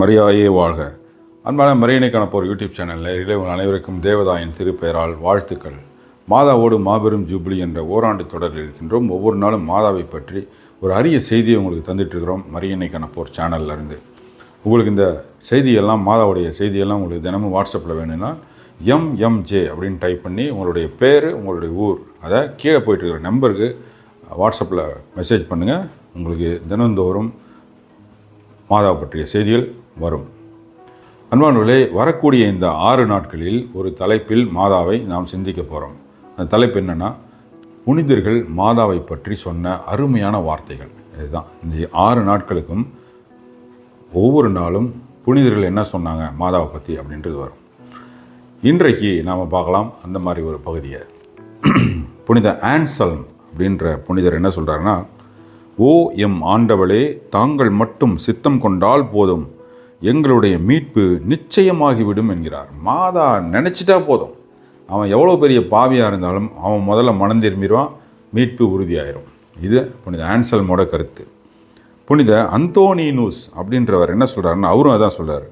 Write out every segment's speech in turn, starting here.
மரியாயே வாழ்க. அன்பான மரியனை காணப்போர் யூடியூப் சேனலில் இளைவன் அனைவருக்கும் தேவதாயின் திருப்பெயரால் வாழ்த்துக்கள். மாதாவோடு மாபெரும் ஜூப்ளி என்ற ஓராண்டு தொடரில் இருக்கின்றோம். ஒவ்வொரு நாளும் மாதாவை பற்றி ஒரு அரிய செய்தியை உங்களுக்கு தந்துட்டு இருக்கிறோம் மரியனை காணப்போர் சேனல்ல இருந்து. உங்களுக்கு இந்த செய்தியெல்லாம் மாதாவுடைய செய்தியெல்லாம் உங்களுக்கு தினமும் வாட்ஸ்அப்பில் வேணும்னா எம்எம்ஜே அப்படின்னு டைப் பண்ணி உங்களுடைய பேர் உங்களுடைய ஊர் அதை கீழே போயிட்டு இருக்கிற நம்பருக்கு வாட்ஸ்அப்பில் மெசேஜ் பண்ணுங்கள் உங்களுக்கு தினந்தோறும் மாதா பற்றிய செய்திகள் வரும். அன்பானவர்களே வரக்கூடிய இந்த ஆறு நாட்களில் ஒரு தலைப்பில் மாதாவை நாம் சிந்திக்க போகிறோம் அந்த தலைப்பு என்னென்னா புனிதர்கள் மாதாவை பற்றி சொன்ன அருமையான வார்த்தைகள். இதுதான். இந்த ஆறு நாட்களுக்கும் ஒவ்வொரு நாளும் புனிதர்கள் என்ன சொன்னாங்க மாதாவை பற்றி அப்படின்றது வரும். இன்றைக்கு நாம் பார்க்கலாம் அந்த மாதிரி ஒரு பகுதியை. புனித ஆன்சல்ம் அப்படின்ற புனிதர் என்ன சொல்கிறாருன்னா ஓ எம் ஆண்டவளே தாங்கள் மட்டும் சித்தம் கொண்டால் போதும். எங்களுடைய மீட்பு நிச்சயமாகிவிடும் என்கிறார். மாதா நினச்சிட்டா போதும். அவன் எவ்வளோ பெரிய பாவியாக இருந்தாலும் அவன் முதல்ல மனம் திரும்பிடுவான் மீட்பு உறுதியாயிரும். இது புனித ஆன்சல்மோட கருத்து. புனித அந்தோனினூஸ் அப்படின்றவர் என்ன சொல்கிறாருன்னு அவரும் அதான் சொல்கிறார்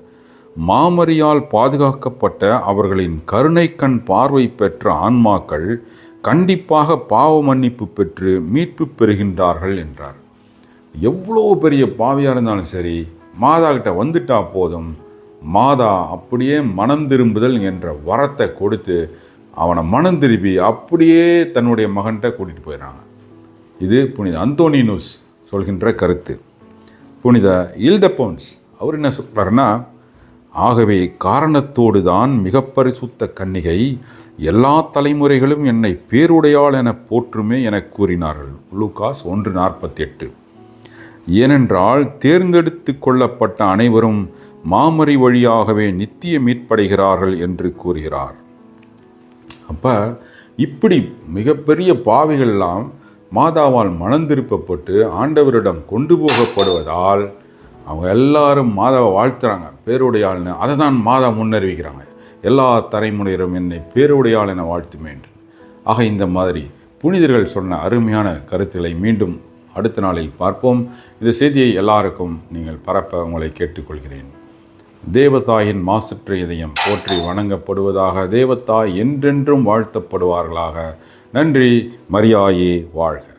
மாமரியால் பாதுகாக்கப்பட்ட அவர்களின் கருணை கண் பார்வை பெற்ற ஆன்மாக்கள் கண்டிப்பாக பாவ மன்னிப்பு பெற்று மீட்பு பெறுகின்றார்கள் என்றார். எவ்வளோ பெரிய பாவியாக இருந்தாலும் சரி மாதா கிட்ட வந்துட்டா போதும். மாதா அப்படியே மனம் திரும்புதல் என்ற வரத்தை கொடுத்து அவனை மனம் திருப்பி அப்படியே தன்னுடைய மகன்கிட்ட கூட்டிகிட்டு போயிடறாங்க. இது புனித அந்தோனினூஸ் சொல்கின்ற கருத்து. புனித இல்டபோன்ஸ் அவர் என்ன சொல்கிறாருன்னா ஆகவே காரணத்தோடு தான் மிக பரிசுத்த கன்னிகை எல்லா தலைமுறைகளும் என்னை பேருடையாள் என போற்றுமே என கூறினார்கள். லூகாஸ் ஒன்று நாற்பத்தி எட்டு ஏனென்றால் தேர்ந்தெடுத்து கொள்ளப்பட்ட அனைவரும் மாமரி வழியாகவே நித்திய மீட்படைகிறார்கள் என்று கூறுகிறார். அப்போ இப்படி மிகப்பெரிய பாவிகள்லாம் மாதாவால் மனந்திருப்பப்பட்டு ஆண்டவரிடம் கொண்டு போகப்படுவதால் அவங்க எல்லாரும் மாதாவை வாழ்த்துறாங்க பேருடையாள்னு. அதை தான் மாதா முன்னறிவிக்கிறாங்க. எல்லா தலைமுறையிலும் என்னை பேருடையால் என வாழ்த்துமே ஆக இந்த மாதிரி புனிதர்கள் சொன்ன அருமையான கருத்துக்களை மீண்டும் அடுத்த நாளில் பார்ப்போம். இந்த செய்தியை எல்லாருக்கும் நீங்கள் பரப்ப உங்களை கேட்டுக்கொள்கிறேன். தேவதாயின் மாசற்ற இதயம் போற்றி வணங்கப்படுவதாக தேவதாய் என்றென்றும் வாழ்த்தப்படுவார்களாக. நன்றி மரியாயே வாழ்க.